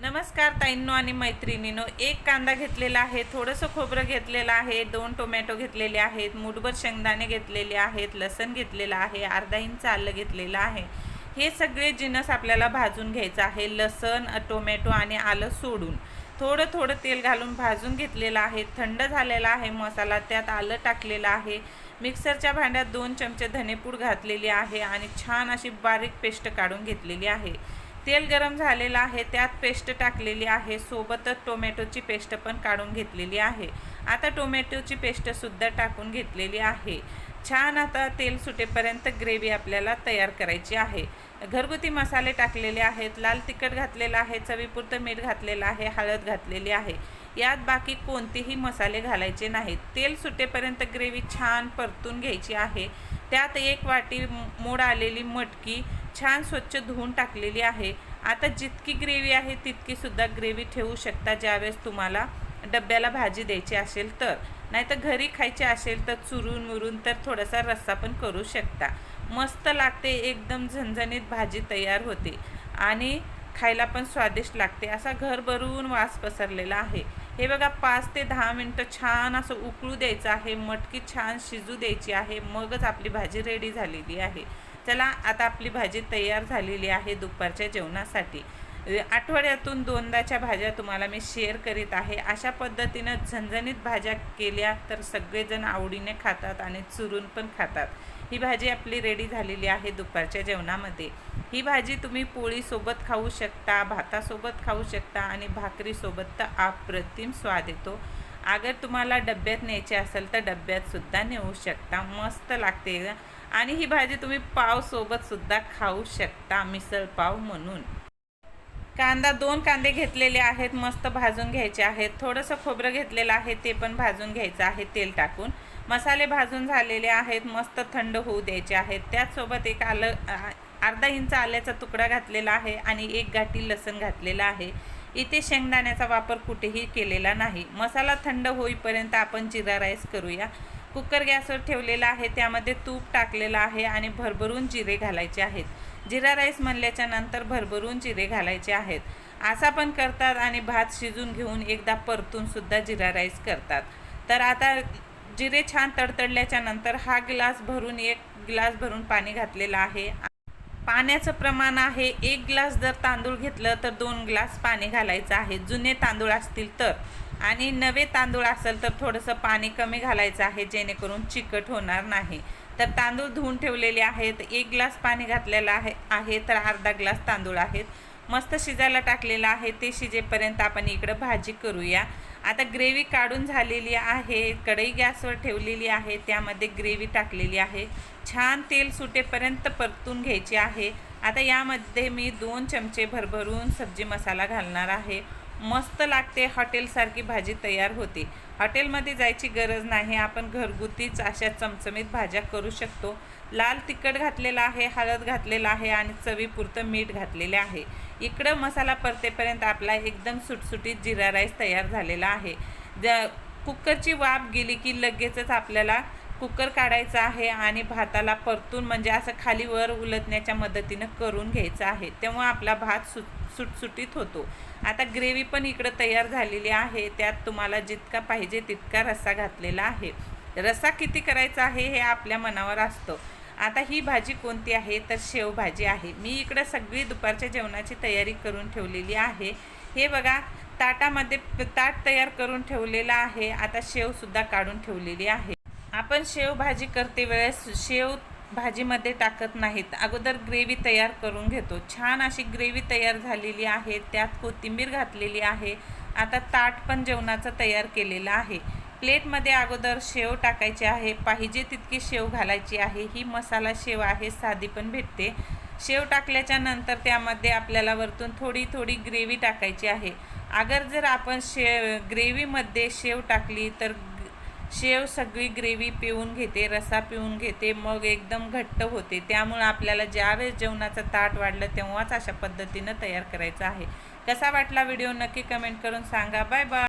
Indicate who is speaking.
Speaker 1: नमस्कार ताईंनो आणि मैत्रिणींनो एक कांदा घेतलेला आहे थोडंसं खोबरं घेतलेलं आहे दोन टोमॅटो घेतलेले आहेत मुठभर शेंगदाणे घेतलेले आहेत लसण घेतलेलं आहे अर्धा इंच आलं घेतलेलं आहे. हे सगळे जिनस आपल्याला भाजून घ्यायचं आहे लसण टोमॅटो आणि आलं सोडून. थोडं थोडं तेल घालून भाजून घेतलेलं आहे थंड झालेला आहे मसाला त्यात आलं टाकलेलं आहे. मिक्सरच्या भांड्यात दोन चमचे धनेपूड घातलेली आहे आणि छान अशी बारीक पेस्ट काढून घेतलेली आहे. तेल गरम झालेलं आहे त्यात पेस्ट टाकलेली आहे सोबतच टोमॅटोची पेस्ट पण काढून घेतलेली आहे. आता टोमॅटोची पेस्टसुद्धा टाकून घेतलेली आहे. छान आता तेल सुटेपर्यंत ग्रेव्ही आपल्याला तयार करायची आहे. घरगुती मसाले टाकलेले आहेत लाल तिखट घातलेलं आहे चवीपुरतं मीठ घातलेलं आहे हळद घातलेली आहे. यात बाकी कोणतेही मसाले घालायचे नाहीत. तेल सुटेपर्यंत ग्रेव्ही छान परतून घ्यायची आहे. त्यात एक वाटी मोड आलेली मटकी छान स्वच्छ धुवून टाकलेली आहे. आता जितकी ग्रेव्ही आहे तितकीसुद्धा ग्रेव्ही ठेवू शकता ज्यावेळेस तुम्हाला डब्याला भाजी द्यायची असेल तर. नाही तर घरी खायची असेल तर चुरून मुरून तर थोडासा रस्सा पण करू शकता. मस्त लागते एकदम झणझणीत भाजी तयार होते. आणि खायला पण स्वादिष्ट लागते. असा घर भरून वास पसरलेला आहे. हे बघा पाच ते दहा मिनटं छान असं उकळू द्यायचं आहे मटकी छान शिजू द्यायची आहे मगच आपली भाजी रेडी झालेली आहे. चला आता आपली भाजी तयार झालेली आहे दुपारच्या जेवणासाठी. आठवड्यातून दोनदाच्या भाज्या तुम्हाला मी शेअर करीत आहे. अशा पद्धतीनं झणझणीत भाज्या केल्या तर सगळेजण आवडीने खातात आणि चुरून पण खातात. ही भाजी आपली रेडी झालेली आहे दुपारच्या जेवणामध्ये. ही भाजी तुम्ही पोळीसोबत खाऊ शकता भातासोबत खाऊ शकता आणि भाकरीसोबत तर अप्रतिम स्वाद येतो. अगर तुम्हाला डब्यात न्यायची असेल तर डब्यात सुद्धा नेऊ शकता. मस्त लागते आणि ही भाजी तुम्ही पावसोबतसुद्धा खाऊ शकता मिसळपाव म्हणून. कांदा दोन कांदे घेतलेले आहेत मस्त भाजून घ्यायचे आहेत. थोडंसं खोबरं घेतलेलं आहे ते पण भाजून घ्यायचं आहे तेल टाकून. मसाले भाजून झालेले आहेत मस्त थंड होऊ द्यायचे आहेत. त्याचसोबत एक आलं अर्धा इंच आल्याचा तुकडा घातलेला आहे आणि एक गाठी लसण घातलेला आहे. इथे शेंगदाण्याचा वापर कुठेही केलेला नाही. मसाला थंड होईपर्यंत आपण जिरा राईस करूया. कुकर गॅसवर ठेवलेला आहे त्यामध्ये तूप टाकलेलं आहे आणि भरभरून जिरे घालायचे आहेत. जिरा राईस म्हणल्याच्या नंतर भरभरून जिरे घालायचे आहेत. असा पण करतात आणि भात शिजून घेऊन एकदा परतून सुद्धा जिरा राईस करतात. तर आता जिरे छान तडतडल्याच्या नंतर हा ग्लास भरून एक ग्लास भरून पाणी घातलेलं आहे. पाण्याचं प्रमाण आहे एक ग्लास जर तांदूळ घेतलं तर दोन ग्लास पाणी घालायचं आहे. जुने तांदूळ असतील तर. आणि नवे तांदूळ असेल तर थोडंसं पाणी कमी घालायचं आहे जेणेकरून चिकट होणार नाही. तर तांदूळ धुवून ठेवलेले आहेत. एक ग्लास पाणी घातलेलं आहे आहे तर अर्धा ग्लास तांदूळ आहेत. मस्त शिजायला टाकलेलं आहे. ते शिजेपर्यंत आपण इकडं भाजी करूया. आता ग्रेव्ही काढून झालेली आहे. कढई गॅसवर ठेवलेली आहे. त्यामध्ये ग्रेव्ही टाकलेली आहे. छान तेल सुटेपर्यंत परतून घ्यायची आहे. आता यामध्ये मी दोन चमचे भरभरून सब्जी मसाला घालणार आहे. मस्त लागते हॉटेलसारखी भाजी तयार होते. हॉटेलमध्ये जायची गरज नाही आपण घरगुतीच अशा चमचमीत भाज्या करू शकतो. लाल तिखट घातलेला आहे हळद घातलेला आहे आणि चवीपुरतं मीठ घातलेले आहे. इकडं मसाला परतेपर्यंत आपला एकदम सुटसुटीत जिरा राईस तयार झालेला आहे. ज कुकरची वाफ गेली की लगेचच आपल्याला कुकर काढायचा आहे आणि भाताला परतून म्हणजे असं खाली वर उलटण्याच्या मदतीनं करून घ्यायचं आहे. तेव्हा आपला भात सुट सुटसुटीत होतो. आता ग्रेव्ही पण इकडं तयार झालेली आहे. त्यात तुम्हाला जितका पाहिजे तितका रस्सा घातलेला आहे. रस्सा किती करायचा आहे हे आपल्या मनावर असतं. आता ही भाजी कोणती आहे? तर शेवभाजी आहे. मी इकडं सगळी दुपारच्या जेवणाची तयारी करून ठेवलेली आहे. हे बघा ताटामध्ये ताट तयार करून ठेवलेलं आहे. आता शेवसुद्धा काढून ठेवलेली आहे. आपण शेव भाजी करते वेळेस शेव भाजीमध्ये टाकत नाहीत. अगोदर ग्रेव्ही तयार करून घेतो. छान अशी ग्रेव्ही तयार झालेली आहे. त्यात कोथिंबीर घातलेली आहे. आता ताट पण जेवणाचं तयार केलेलं आहे. प्लेटमध्ये अगोदर शेव टाकायची आहे. पाहिजे तितकी शेव घालायची आहे. ही मसाला शेव आहे. साधी पण भेटते. शेव टाकल्याच्या नंतर त्यामध्ये आपल्याला वरतून थोडी थोडी ग्रेव्ही टाकायची आहे. अगर जर आपण शे ग्रेव्हीमध्ये शेव टाकली तर शेव सगळी ग्रेव्ही पिऊन घेते रसा पिऊन घेते मग एकदम घट्ट होते. त्यामुळं आपल्याला ज्यावेळेस जेवणाचं ताट वाढलं तेव्हाच अशा पद्धतीनं तयार करायचं आहे. कसा वाटला व्हिडिओ नक्की कमेंट करून सांगा. Bye bye.